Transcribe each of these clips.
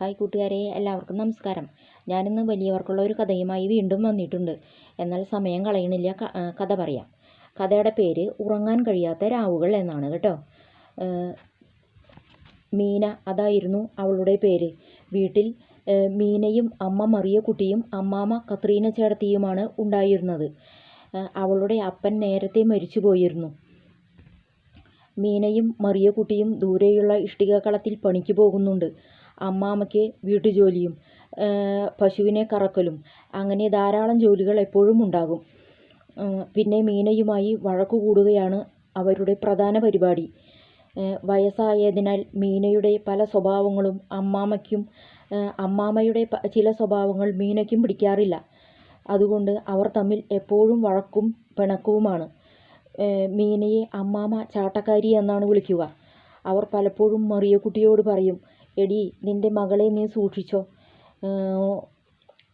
Hi കൂട്ടുകാരെ എല്ലാവർക്കും നമസ്കാരം. ഞാനിന്ന് വലിയവർക്കുള്ള ഒരു കഥയുമായി വീണ്ടും വന്നിട്ടുണ്ട്. എന്നാൽ സമയം കളയണില്ല കഥ പറയാം. കഥയുടെ പേര് ഉറങ്ങാൻ കഴിയാത്ത രാവുകൾ എന്നാണ് കേട്ടോ. മീന അതായിരുന്നു അവളുടെ പേര്. വീട്ടിൽ മീനയും അമ്മ മറിയ കുട്ടിയും അമ്മാമ്മ കത്രീന ചേട്ടത്തിയുമാണ് ഉണ്ടായിരുന്നത്. അവളുടെ അപ്പൻ നേരത്തെ മരിച്ചു പോയിരുന്നു മീനയും മറിയ കുട്ടിയും ദൂരെയുള്ള ഇഷ്ടികക്കളത്തിൽ പണിക്ക് പോകുന്നുണ്ട്. അമ്മാമ്മയ്ക്ക് വീട്ടുജോലിയും പശുവിനെ കറക്കലും അങ്ങനെ ധാരാളം ജോലികൾ എപ്പോഴും ഉണ്ടാകും. പിന്നെ മീനയുമായി വഴക്കു കൂടുകയാണ് അവരുടെ പ്രധാന പരിപാടി. വയസ്സായതിനാൽ മീനയുടെ പല സ്വഭാവങ്ങളും അമ്മാമ്മയ്ക്കും അമ്മാമ്മയുടെ ചില സ്വഭാവങ്ങൾ മീനയ്ക്കും പിടിക്കാറില്ല. അതുകൊണ്ട് അവർ തമ്മിൽ എപ്പോഴും വഴക്കും പിണക്കവുമാണ്. മീനയെ അമ്മാമ്മ ചാട്ടക്കാരി എന്നാണ് വിളിക്കുക. അവർ പലപ്പോഴും മറിയക്കുട്ടിയോട് പറയും എടി നിന്റെ മകളെ നീ സൂക്ഷിച്ചോ.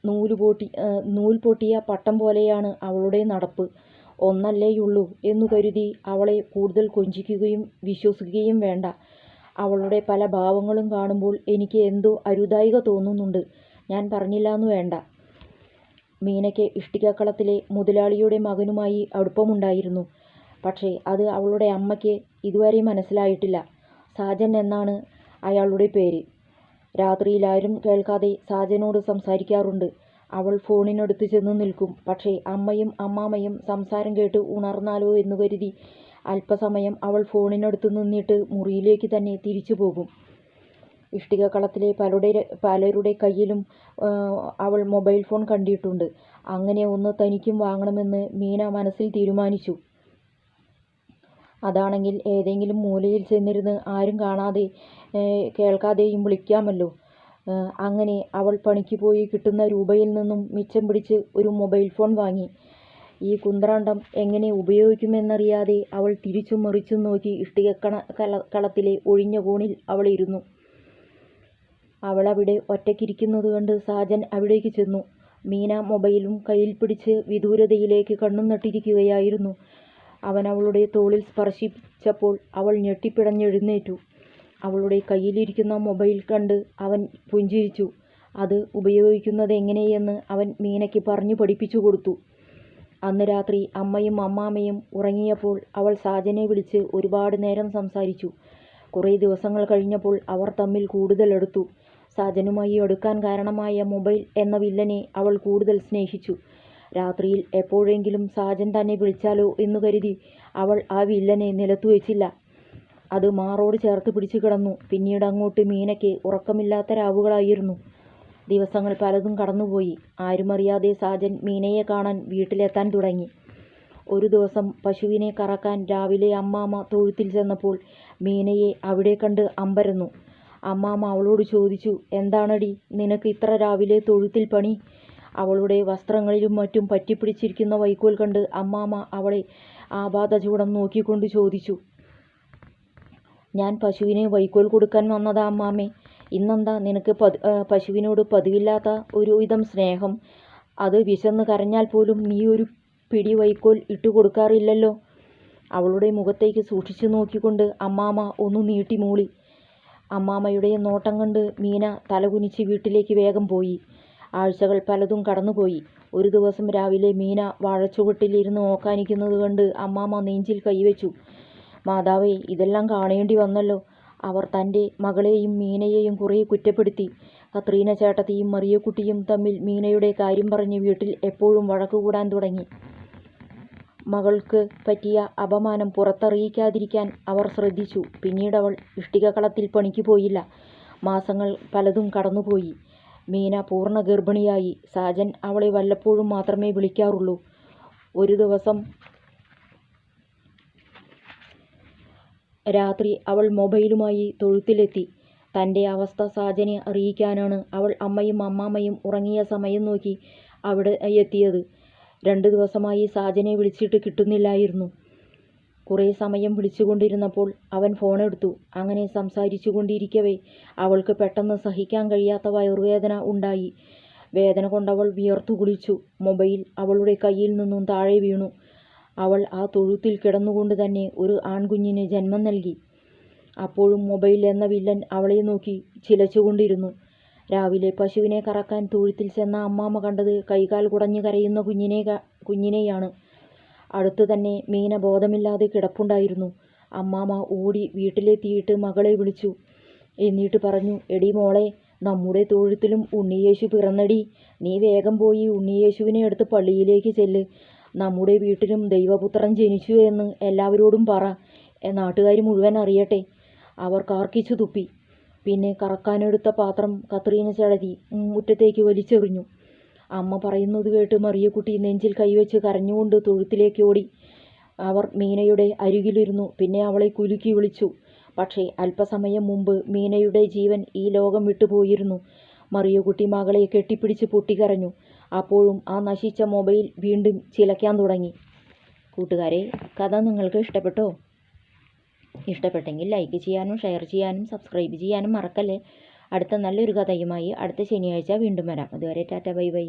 നൂൽ പൊട്ടി നൂൽ പൊട്ടിയ പട്ടം പോലെയാണ് അവളുടെ നടപ്പ്. ഒന്നല്ലേയുള്ളൂ എന്നു കരുതി അവളെ കൂടുതൽ കൊഞ്ചിക്കുകയും വിശ്വസിക്കുകയും വേണ്ട. അവളുടെ പല ഭാവങ്ങളും കാണുമ്പോൾ എനിക്ക് എന്തോ അരുതായിക തോന്നുന്നുണ്ട്. ഞാൻ പറഞ്ഞില്ല എന്ന് വേണ്ട. മീനയ്ക്ക് ഇഷ്ടികക്കളത്തിലെ മുതലാളിയുടെ മകനുമായി അടുപ്പമുണ്ടായിരുന്നു. പക്ഷേ അത് അവളുടെ അമ്മയ്ക്ക് ഇതുവരെ മനസ്സിലായിട്ടില്ല. സാജൻ എന്നാണ് അയാളുടെ പേര്. രാത്രിയിലാരും കേൾക്കാതെ സാജനോട് സംസാരിക്കാറുണ്ട്. അവൾ ഫോണിനടുത്ത് ചെന്ന് നിൽക്കും. പക്ഷേ അമ്മയും അമ്മാമയും സംസാരം കേട്ട് ഉണർന്നാലോ എന്ന് കരുതി അല്പസമയം അവൾ ഫോണിനടുത്ത് നിന്നിട്ട് മുറിയിലേക്ക് തന്നെ തിരിച്ചു പോകും. ഇഷ്ടികക്കളത്തിലെ പലരുടെ പലരുടെ കയ്യിലും അവൾ മൊബൈൽ ഫോൺ കണ്ടിട്ടുണ്ട്. അങ്ങനെ ഒന്ന് തനിക്കും വാങ്ങണമെന്ന് മീന മനസ്സിൽ തീരുമാനിച്ചു. അതാണെങ്കിൽ ഏതെങ്കിലും മൂലയിൽ ചെന്നിരുന്ന് ആരും കാണാതെ കേൾക്കാതെയും വിളിക്കാമല്ലോ. അങ്ങനെ അവൾ പണിക്ക് പോയി കിട്ടുന്ന രൂപയിൽ നിന്നും മിച്ചം പിടിച്ച് ഒരു മൊബൈൽ ഫോൺ വാങ്ങി. ഈ കുന്ത്രാണ്ടം എങ്ങനെ ഉപയോഗിക്കുമെന്നറിയാതെ അവൾ തിരിച്ചും മറിച്ചും നോക്കി ഇഷ്ടിക കണ കല കളത്തിലെ ഒഴിഞ്ഞ കോണിൽ അവൾ ഇരുന്നു. അവളവിടെ ഒറ്റയ്ക്കിരിക്കുന്നത് കണ്ട് സാജൻ അവിടേക്ക് ചെന്നു. മീന മൊബൈലും കയ്യിൽ പിടിച്ച് വിദൂരതയിലേക്ക് കണ്ണും നട്ടിരിക്കുകയായിരുന്നു. അവൻ അവളുടെ തോളിൽ സ്പർശിച്ചപ്പോൾ അവൾ ഞെട്ടിപ്പിടഞ്ഞെഴുന്നേറ്റു. അവളുടെ കയ്യിലിരിക്കുന്ന മൊബൈൽ കണ്ട് അവൻ പുഞ്ചിരിച്ചു. അത് ഉപയോഗിക്കുന്നത് എങ്ങനെയെന്ന് അവൻ മീനയ്ക്ക് പറഞ്ഞു പഠിപ്പിച്ചു കൊടുത്തു. അന്ന് രാത്രി അമ്മയും അമ്മാമ്മയും ഉറങ്ങിയപ്പോൾ അവൾ സാജനെ വിളിച്ച് ഒരുപാട് നേരം സംസാരിച്ചു. കുറേ ദിവസങ്ങൾ കഴിഞ്ഞപ്പോൾ അവർ തമ്മിൽ കൂടുതൽ അടുത്തു. സാജനുമായി അടുക്കാൻ കാരണമായ മൊബൈൽ എന്ന വില്ലനെ അവൾ കൂടുതൽ സ്നേഹിച്ചു. രാത്രിയിൽ എപ്പോഴെങ്കിലും സാജൻ തന്നെ വിളിച്ചാലോ എന്നു കരുതി അവൾ ആ വില്ലനെ നിലത്തു വെച്ചില്ല. അത് മാറോട് ചേർത്ത് പിടിച്ചു കിടന്നു. പിന്നീട് അങ്ങോട്ട് മീനയ്ക്ക് ഉറക്കമില്ലാത്ത രാവുകളായിരുന്നു. ദിവസങ്ങൾ പലതും കടന്നുപോയി. ആരുമറിയാതെ സാജൻ മീനയെ കാണാൻ വീട്ടിലെത്താൻ തുടങ്ങി. ഒരു ദിവസം പശുവിനെ കറക്കാൻ രാവിലെ അമ്മാമ്മ തൊഴുത്തിൽ ചെന്നപ്പോൾ മീനയെ അവിടെ കണ്ട് അമ്പരന്നു. അമ്മാമ്മ അവളോട് ചോദിച്ചു എന്താണടി? നിനക്ക് ഇത്ര രാവിലെ തൊഴുത്തിൽ പണി? അവളുടെ വസ്ത്രങ്ങളിലും മറ്റും പറ്റിപ്പിടിച്ചിരിക്കുന്ന വൈക്കോൽ കണ്ട് അമ്മാമ്മ അവളെ ആപാതചൂടം നോക്കിക്കൊണ്ട് ചോദിച്ചു. ഞാൻ പശുവിന് വൈക്കോൽ കൊടുക്കാൻ വന്നതാ അമ്മാമ്മേ ഇന്നെന്താ നിനക്ക് പശുവിനോട് പതിവില്ലാത്ത ഒരുവിധം സ്നേഹം? അത് വിശന്ന് കരഞ്ഞാൽ പോലും നീ ഒരു പിടി വൈക്കോൽ ഇട്ടു കൊടുക്കാറില്ലല്ലോ അവളുടെ മുഖത്തേക്ക് സൂക്ഷിച്ചു നോക്കിക്കൊണ്ട് അമ്മാമ്മ ഒന്ന് നീട്ടി മൂളി. അമ്മാമ്മയുടെ നോട്ടം കണ്ട് മീന തലകുനിച്ച് വീട്ടിലേക്ക് വേഗം പോയി. ആഴ്ചകൾ പലതും കടന്നുപോയി. ഒരു ദിവസം രാവിലെ മീന വാഴച്ചുവട്ടിലിരുന്ന് ഓക്കാനിക്കുന്നത് കണ്ട് അമ്മാമ്മ നെഞ്ചിൽ കൈവച്ചു. മാതാവേ ഇതെല്ലാം കാണേണ്ടി വന്നല്ലോ. അവർ തന്റെ മകളെയും മീനയെയും കുറേ കുറ്റപ്പെടുത്തി. കത്രീന ചേട്ടത്തിയും മറിയക്കുട്ടിയും തമ്മിൽ മീനയുടെ കാര്യം പറഞ്ഞ് വീട്ടിൽ എപ്പോഴും വഴക്ക് കൂടാൻ തുടങ്ങി. മകൾക്ക് പറ്റിയ അപമാനം പുറത്തറിയിക്കാതിരിക്കാൻ അവർ ശ്രദ്ധിച്ചു. പിന്നീട് അവൾ ഇഷ്ടികകളത്തിൽ പണിക്ക് പോയില്ല. മാസങ്ങൾ പലതും കടന്നുപോയി. മീന പൂർണ ഗർഭിണിയായി. സാജൻ അവളെ വല്ലപ്പോഴും മാത്രമേ വിളിക്കാറുള്ളൂ. ഒരു ദിവസം രാത്രി അവൾ മൊബൈലുമായി തൊഴുത്തിലെത്തി. തന്റെ അവസ്ഥ സാജനെ അറിയിക്കാനാണ് അവൾ അമ്മയും അമ്മാമ്മയും ഉറങ്ങിയ സമയം നോക്കി അവിടെ എത്തിയത്. രണ്ട് ദിവസമായി സാജനെ വിളിച്ചിട്ട് കിട്ടുന്നില്ലായിരുന്നു. കുറേ സമയം വിളിച്ചുകൊണ്ടിരുന്നപ്പോൾ അവൻ ഫോണെടുത്തു. അങ്ങനെ സംസാരിച്ചു കൊണ്ടിരിക്കവേ അവൾക്ക് പെട്ടെന്ന് സഹിക്കാൻ കഴിയാത്ത വയറുവേദന ഉണ്ടായി. വേദന കൊണ്ടവൾ വിയർത്തു കുളിച്ചു. മൊബൈൽ അവളുടെ കയ്യിൽ നിന്നും താഴെ വീണു. അവൾ ആ തൊഴുത്തിൽ കിടന്നുകൊണ്ട് തന്നെ ഒരു ആൺകുഞ്ഞിന് ജന്മം നൽകി. അപ്പോഴും മൊബൈൽ എന്ന വില്ലൻ അവളെ നോക്കി ചിലച്ചുകൊണ്ടിരുന്നു. രാവിലെ പശുവിനെ കറക്കാൻ തൊഴുത്തിൽ ചെന്ന അമ്മാമ്മ കണ്ടത് കൈകാൽ കുടഞ്ഞു കരയുന്ന കുഞ്ഞിനെ കുഞ്ഞിനെയാണ്. അടുത്തു തന്നെ മീന ബോധമില്ലാതെ കിടപ്പുണ്ടായിരുന്നു. അമ്മാമ്മ ഓടി വീട്ടിലെത്തിയിട്ട് മകളെ വിളിച്ചു. എന്നിട്ട് പറഞ്ഞു എടി മോളെ നമ്മുടെ തൊഴുത്തിലും ഉണ്ണിയേശു പിറന്നടി. നീ വേഗം പോയി ഉണ്ണിയേശുവിനെ എടുത്ത് പള്ളിയിലേക്ക് ചെല്ല്. നമ്മുടെ വീട്ടിലും ദൈവപുത്രൻ ജനിച്ചു എന്ന് എല്ലാവരോടും പറ. നാട്ടുകാർ മുഴുവൻ അറിയട്ടെ. അവർ കാർക്കിച്ചു തുപ്പി. പിന്നെ കറക്കാനെടുത്ത പാത്രം കത്രീന ചഴതി മുറ്റത്തേക്ക് വലിച്ചെറിഞ്ഞു. അമ്മ പറയുന്നത് കേട്ട് മറിയക്കുട്ടി നെഞ്ചിൽ കൈവച്ച് കരഞ്ഞുകൊണ്ട് തൊഴുത്തിലേക്ക് ഓടി. അവർ മീനയുടെ അരികിലിരുന്നു. പിന്നെ അവളെ കുലുക്കി വിളിച്ചു. പക്ഷേ അല്പസമയം മുമ്പ് മീനയുടെ ജീവൻ ഈ ലോകം വിട്ടുപോയിരുന്നു. മറിയക്കുട്ടി മകളെ കെട്ടിപ്പിടിച്ച് പൊട്ടിക്കരഞ്ഞു. അപ്പോഴും ആ നശിച്ച മൊബൈൽ വീണ്ടും ചിലയ്ക്കാൻ തുടങ്ങി. കൂട്ടുകാരെ കഥ നിങ്ങൾക്ക് ഇഷ്ടപ്പെട്ടോ? ഇഷ്ടപ്പെട്ടെങ്കിൽ ലൈക്ക് ചെയ്യാനും ഷെയർ ചെയ്യാനും സബ്സ്ക്രൈബ് ചെയ്യാനും മറക്കല്ലേ? അടുത്ത നല്ലൊരു കഥയുമായി അടുത്ത ശനിയാഴ്ച വീണ്ടും വരാം. അതുവരെ ടാറ്റ ബൈ ബൈ.